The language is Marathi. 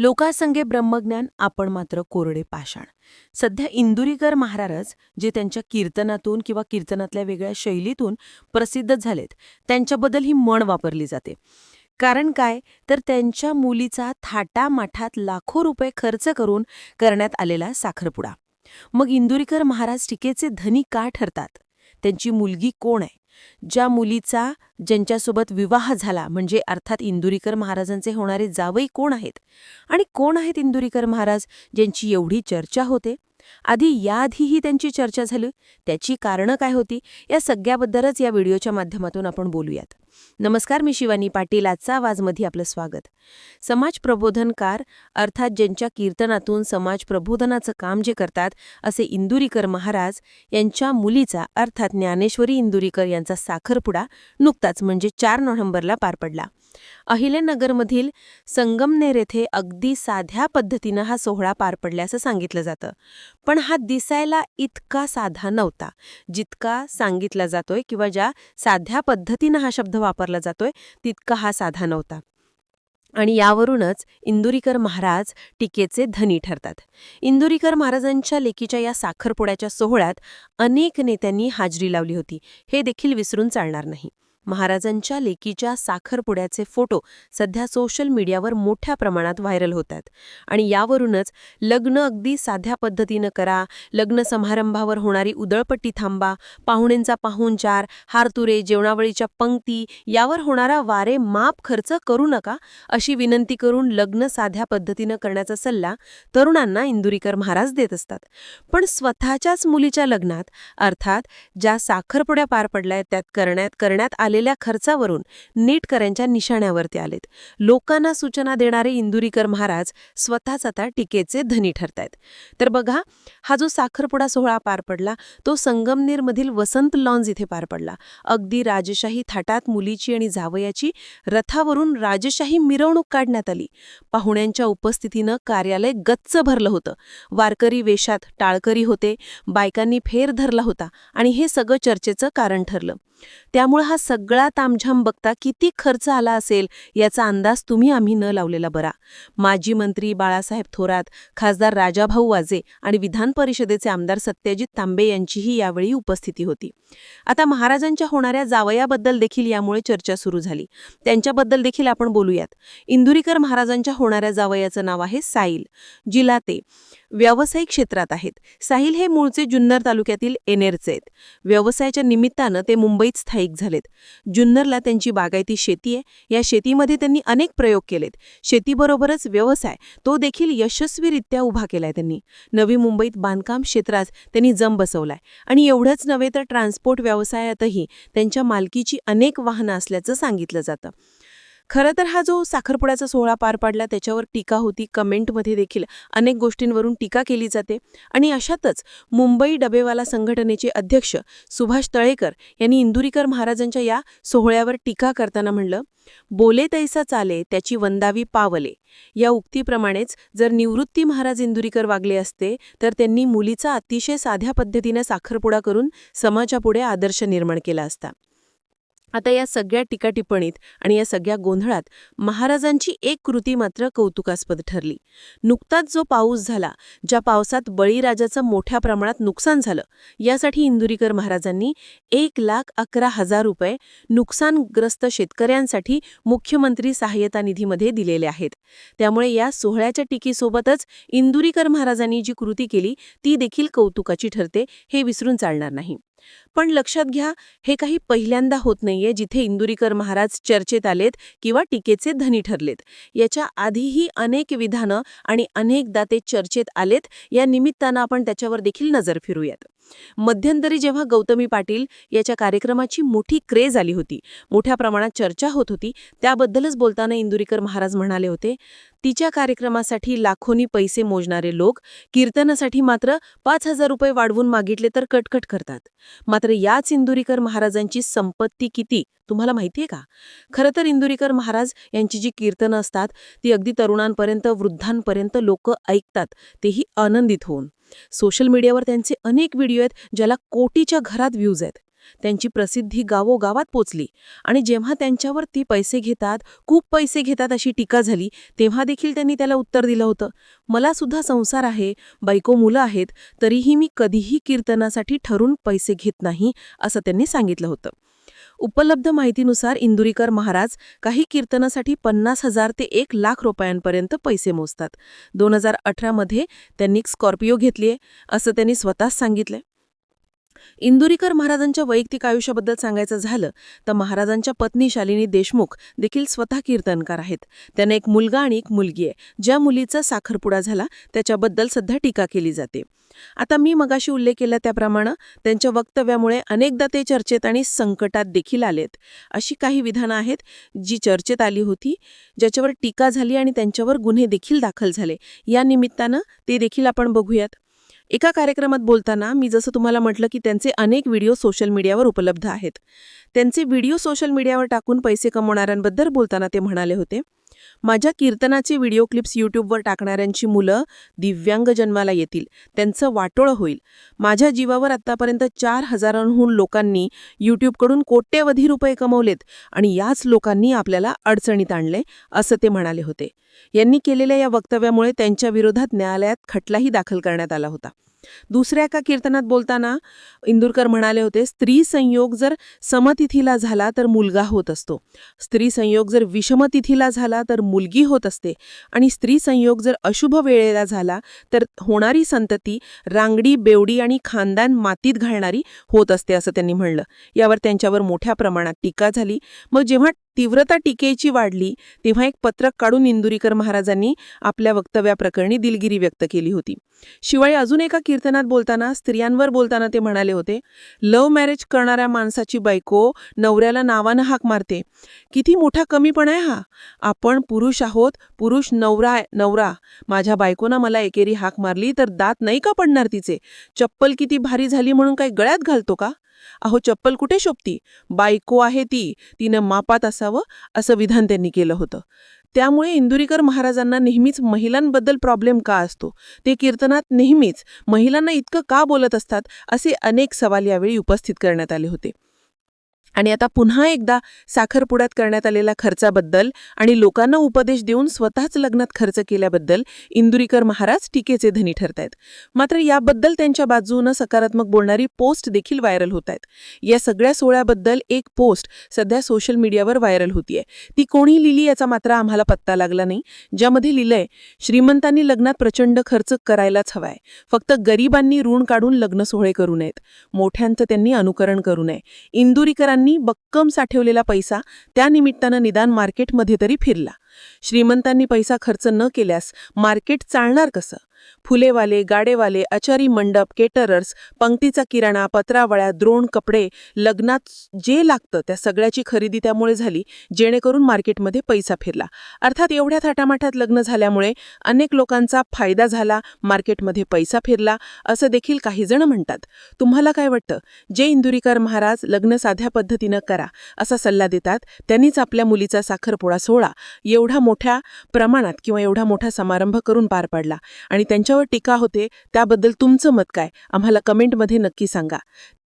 लोकासंगे ब्रह्मज्ञान आपण मात्र कोरडे पाषाण. सध्या इंदुरीकर महाराज जे त्यांच्या कीर्तनातून किंवा कीर्तनातल्या वेगळ्या शैलीतून प्रसिद्ध झालेत त्यांच्याबद्दल ही म्हण वापरली जाते. कारण काय? तर त्यांच्या मुलीचा थाटामाठात लाखो रुपये खर्च करून करण्यात आलेला साखरपुडा. मग इंदुरीकर महाराज टीकेचे धनी का ठरतात? त्यांची मुलगी कोण आहे? ज्या मुलीचा ज्यांच्यासोबत विवाह झाला म्हणजे अर्थात इंदुरीकर महाराजांचे होणारे जावई कोण आहेत? आणि कोण आहेत इंदुरीकर महाराज ज्यांची एवढी चर्चा होते? आधी याआधीही त्यांची चर्चा झाली. त्याची कारणं काय होती? या सगळ्याबद्दलच या व्हिडिओच्या माध्यमातून आपण बोलूयात. नमस्कार मी शिवानी पाटील. आजचा आवाजमध्ये आपलं स्वागत. समाज प्रबोधनकार अर्थात ज्यांच्या कीर्तनातून समाज प्रबोधनाचं काम जे करतात असे इंदुरीकर महाराज यांच्या मुलीचा अर्थात ज्ञानेश्वरी इंदुरीकर यांचा साखरपुडा नुकताच म्हणजे चार नोव्हेंबरला पार पडला. अहिलेनगरमधील संगमनेर येथे अगदी साध्या पद्धतीनं हा सोहळा पार पडल्याचं सांगितलं जातं. पण हा दिसायला इतका साधा नव्हता जितका सांगितला जातोय किंवा ज्या साध्या पद्धतीनं हा शब्द वापरला जातोय तितका हा साधा नव्हता. आणि यावरूनच इंदुरीकर महाराज टीकेचे धनी ठरतात. इंदुरीकर महाराजांच्या लेकीच्या या साखरपुड्याच्या सोहळ्यात अनेक नेत्यांनी हाजरी लावली होती. हे देखील विसरून चालणार नाही. महाराजांच्या लेकीच्या साखरपुड्याचे फोटो सध्या सोशल मीडियावर मोठ्या प्रमाणात व्हायरल होतात. आणि यावरूनच लग्न अगदी साध्या पद्धतीनं करा लग्न समारंभावर होणारी उदळपट्टी थांबा पाहुण्यांचा पाहुणचार हारतुरे जेवणावळीच्या पंक्ती यावर होणारा वारे माप खर्च करू नका अशी विनंती करून लग्न साध्या पद्धतीनं करण्याचा सल्ला तरुणांना इंदुरीकर महाराज देत असतात. पण स्वतःच्याच मुलीच्या लग्नात अर्थात ज्या साखरपुड्या पार पडल्या त्यात करण्यात करण्यात आले केलेल्या खर्चावरून नेटकऱ्यांच्या निशाण्यावरती आलेत. लोकांना सूचना देणारे इंदुरीकर महाराज स्वतःच आता टीकेचे धनी ठरतायत. तर बघा हा जो साखरपुडा सोहळा पार पडला तो संगमनेरमधील वसंत लॉन्ज इथे पार पडला. अगदी राजशाही थाटात मुलीची आणि जावयाची रथावरून राजशाही मिरवणूक काढण्यात आली. पाहुण्यांच्या उपस्थितीनं कार्यालय गच्च भरलं होतं. वारकरी वेशात टाळकरी होते बायकांनी फेर धरला होता आणि हे सगळं चर्चेचं कारण ठरलं. त्यामुळे हा सगळा सगळा तामझाम बघता किती खर्च आला असेल याचा अंदाज तुम्ही आम्ही न लावलेला बरा. माजी मंत्री बाळासाहेब थोरात खासदार राजाभाऊ वाजे आणि विधान परिषदेचे आमदार सत्यजित तांबे यांचीही यावेळी उपस्थिती होती. आता महाराजांच्या होणाऱ्या जावयाबद्दल देखील यामुळे चर्चा सुरू झाली. त्यांच्याबद्दल देखील आपण बोलूयात. इंदुरीकर महाराजांच्या होणाऱ्या जावयाचं नाव आहे साईल. जिलाते. व्यावसायिक क्षेत्रात आहेत. साहिल हे मूळचे जुन्नर तालुक्यातील एनेरचे आहेत. व्यवसायाच्या निमित्तानं ते मुंबईत स्थायिक झालेत. जुन्नरला त्यांची बागायती शेती आहे. या शेतीमध्ये त्यांनी अनेक प्रयोग केलेत. शेतीबरोबरच व्यवसाय तो देखील यशस्वीरित्या उभा केलाय त्यांनी. नवी मुंबईत बांधकाम क्षेत्रात त्यांनी जम बसवलाय. आणि एवढंच नव्हे तर ट्रान्सपोर्ट व्यवसायातही त्यांच्या मालकीची अनेक वाहनं असल्याचं सांगितलं जातं. खरं तर हा जो साखरपुड्याचा सोहळा पार पाडला त्याच्यावर टीका होती. कमेंटमध्ये देखील अनेक गोष्टींवरून टीका केली जाते. आणि अशातच मुंबई डबेवाला संघटनेचे अध्यक्ष सुभाष तळेकर यांनी इंदुरीकर महाराजांच्या या सोहळ्यावर टीका करताना म्हणलं बोले तैसा चाले त्याची वंदावी पावले. या उक्तीप्रमाणेच जर निवृत्ती महाराज इंदुरीकर वागले असते तर त्यांनी मुलीचा अतिशय साध्या पद्धतीने साखरपुडा करून समाजापुढे आदर्श निर्माण केला असता. आता या सगळ्या टीकाटिप्पणीत आणि या सगळ्या गोंधळात महाराजांची एक कृती मात्र कौतुकास्पद ठरली. नुकताच जो पाऊस झाला ज्या पावसात बळीराजाचं मोठ्या प्रमाणात नुकसान झालं यासाठी इंदुरीकर महाराजांनी एक लाख अकरा हजार रुपये नुकसानग्रस्त शेतकऱ्यांसाठी मुख्यमंत्री सहाय्यता निधीमध्ये दिलेले आहेत. त्यामुळे या सोहळ्याच्या टीकीसोबतच इंदुरीकर महाराजांनी जी कृती केली ती देखील कौतुकाची ठरते हे विसरून चालणार नाही. पण लक्षात घ्या हे काही पहिल्यांदा होत नाहीये जिथे इंदुरीकर महाराज चर्चेत आलेत किंवा टीकेचे धनी ठरलेत. याच्या आधीही अनेक विधानं आणि अनेकदा ते चर्चेत आलेत या निमित्तानं आपण त्याच्यावर देखील नजर फिरूयात. मध्यंतरी जेव्हा गौतमी पाटील याच्या कार्यक्रमाची मोठी क्रेज आली होती मोठ्या प्रमाणात चर्चा होत होती त्याबद्दलच बोलताना इंदुरीकर महाराज म्हणाले होते तिच्या कार्यक्रमासाठी लाखोनी पैसे मोजणारे लोक कीर्तनासाठी मात्र पाच हजार रुपये वाढवून मागितले तर कटकट करतात. मात्र याच इंदुरीकर महाराजांची संपत्ती किती तुम्हाला माहितीये का? खरं तर इंदुरीकर महाराज यांची जी कीर्तनं असतात ती अगदी तरुणांपर्यंत वृद्धांपर्यंत लोक ऐकतात तेही आनंदित होऊन. सोशल मीडियावर त्यांचे अनेक व्हिडिओ आहेत ज्याला कोटीच्या घरात व्ह्यूज आहेत. त्यांची प्रसिद्धी गावोगावात पोचली. आणि जेव्हा त्यांच्यावर ती पैसे घेतात खूप पैसे घेतात अशी टीका झाली तेव्हा देखील त्यांनी त्याला उत्तर दिलं होतं. मला सुद्धा संसार आहे बायको मुलं आहेत तरीही मी कधीही कीर्तनासाठी ठरून पैसे घेत नाही असं त्यांनी सांगितलं होतं. उपलब्ध माहितीनुसार इंदुरीकर महाराज काही कीर्तनासाठी पन्नास हजार ते एक लाख रुपयांपर्यंत पैसे मोजतात. दोन हजार अठरामध्ये त्यांनी स्कॉर्पिओ घेतलीये असं त्यांनी स्वतःच सांगितलंय. इंदुरीकर महाराजांच्या वैयक्तिक आयुष्याबद्दल सांगायचं झालं तर महाराजांच्या पत्नी शालिनी देशमुख देखील स्वतः कीर्तनकार आहेत. त्यांना एक मुलगा आणि एक मुलगी आहे. ज्या मुलीचा साखरपुडा झाला त्याच्याबद्दल सध्या टीका केली जाते. आता मी मगाशी उल्लेख केला त्याप्रमाणे त्यांच्या वक्तव्यामुळे अनेकदा ते चर्चेत आणि संकटात देखील आलेत. अशी काही विधानं आहेत जी चर्चेत आली होती ज्याच्यावर टीका झाली आणि त्यांच्यावर गुन्हे देखील दाखल झाले. या निमित्तानं ते देखील आपण बघूयात. एका कार्यक्रमात बोलताना मी जसं तुम्हाला म्हटलं की त्यांचे अनेक व्हिडिओ सोशल मीडियावर उपलब्ध आहेत. त्यांचे व्हिडिओ सोशल मीडियावर टाकून पैसे कमवणाऱ्यांबद्दल बोलताना ते म्हणाले होते माझ्या कीर्तनाचे व्हिडिओ क्लिप्स यूट्यूबवर टाकणाऱ्यांची मुलं दिव्यांग जन्माला येतील. त्यांचं वाटोळं होईल. माझ्या जीवावर आत्तापर्यंत चार हजारांहून लोकांनी यूट्यूबकडून कोट्यवधी रुपये कमवलेत आणि याच लोकांनी आपल्याला अडचणीत आणले असं ते म्हणाले होते. यांनी केलेल्या या वक्तव्यामुळे त्यांच्या विरोधात न्यायालयात खटलाही दाखल करण्यात आला होता. दुसऱ्या एका कीर्तनात बोलताना इंदूरकर म्हणाले होते स्त्री संयोग जर समतिथीला झाला तर मुलगा होत असतो. स्त्री संयोग जर विषमतिथीला झाला तर मुलगी होत असते. आणि स्त्री संयोग जर अशुभ वेळेला झाला तर होणारी संतती रांगडी बेवडी आणि खानदान मातीत घालणारी होत असते असं त्यांनी म्हणलं. यावर त्यांच्यावर मोठ्या प्रमाणात टीका झाली. मग जेव्हा तीव्रता टीकेची वाढली तेव्हा एक पत्रक काढून इंदुरीकर महाराजांनी आपल्या वक्तव्याप्रकरणी दिलगिरी व्यक्त केली होती. शिवाय अजून एका कीर्तनात बोलताना स्त्रियांवर बोलताना ते म्हणाले होते लव्ह मॅरेज करणाऱ्या माणसाची बायको नवऱ्याला नावानं हाक मारते. किती मोठा कमीपणा आहे हा. आपण पुरुष आहोत पुरुष नवरा नवरा. माझ्या बायकोनं मला एकेरी हाक मारली तर दात नाही का पडणार तिचे? चप्पल किती भारी झाली म्हणून काही गळ्यात घालतो का? अहो चप्पल कुठे शोभती? बायको आहे ती. तिनं मापात असावं असं विधान त्यांनी केलं होतं. त्यामुळे इंदुरीकर महाराजांना नेहमीच महिलांबद्दल प्रॉब्लेम का असतो? ते कीर्तनात नेहमीच महिलांना इतकं का बोलत असतात असे अनेक सवाल यावेळी उपस्थित करण्यात आले होते. आणि आता पुन्हा एकदा साखरपुड्यात करण्यात आलेल्या खर्चाबद्दल आणि लोकांना उपदेश देऊन स्वतःच लग्नात खर्च केल्याबद्दल इंदुरीकर महाराज टीकेचे धनी ठरत आहेत मात्र याबद्दल त्यांच्या बाजूनं सकारात्मक बोलणारी पोस्ट देखील व्हायरल होत आहेत या सगळ्या सोहळ्याबद्दल एक पोस्ट सध्या सोशल मीडियावर व्हायरल होतीये. ती कोणी लिहिली याचा मात्र आम्हाला पत्ता लागला नाही. ज्यामध्ये लिहिलंय श्रीमंतांनी लग्नात प्रचंड खर्च करायलाच हवाय. फक्त गरिबांनी ऋण काढून लग्न सोहळे करू नयेत. मोठ्यांचं त्यांनी अनुकरण करू नये. इंदुरीकरांनी बक्कम साठवलेला पैसा त्या निमित्तानं निदान मार्केटमध्ये तरी फिरला. श्रीमंतांनी पैसा खर्च न केल्यास मार्केट चालणार कसं? फुलेवाले गाडेवाले आचारी मंडप केटरर्स पंक्तीचा किराणा पत्रावळ्या द्रोण कपडे लग्नात जे लागतं त्या सगळ्याची खरेदी त्यामुळे झाली जेणेकरून मार्केटमध्ये पैसा फिरला. अर्थात एवढ्या थाटामाटात लग्न झाल्यामुळे अनेक लोकांचा फायदा झाला मार्केटमध्ये पैसा फिरला असं देखील काही जण म्हणतात. तुम्हाला काय वाटतं? जे इंदुरीकर महाराज लग्न साध्या पद्धतीनं करा असा सल्ला देतात त्यांनीच आपल्या मुलीचा साखरपोळा सोहळा एवढा मोठ्या प्रमाणात किंवा एवढा मोठा समारंभ करून पार पाडला. आणि त्यांच्यावर टीका होते त्याबद्दल तुमचं मत काय? आम्हाला कमेंटमध्ये नक्की सांगा.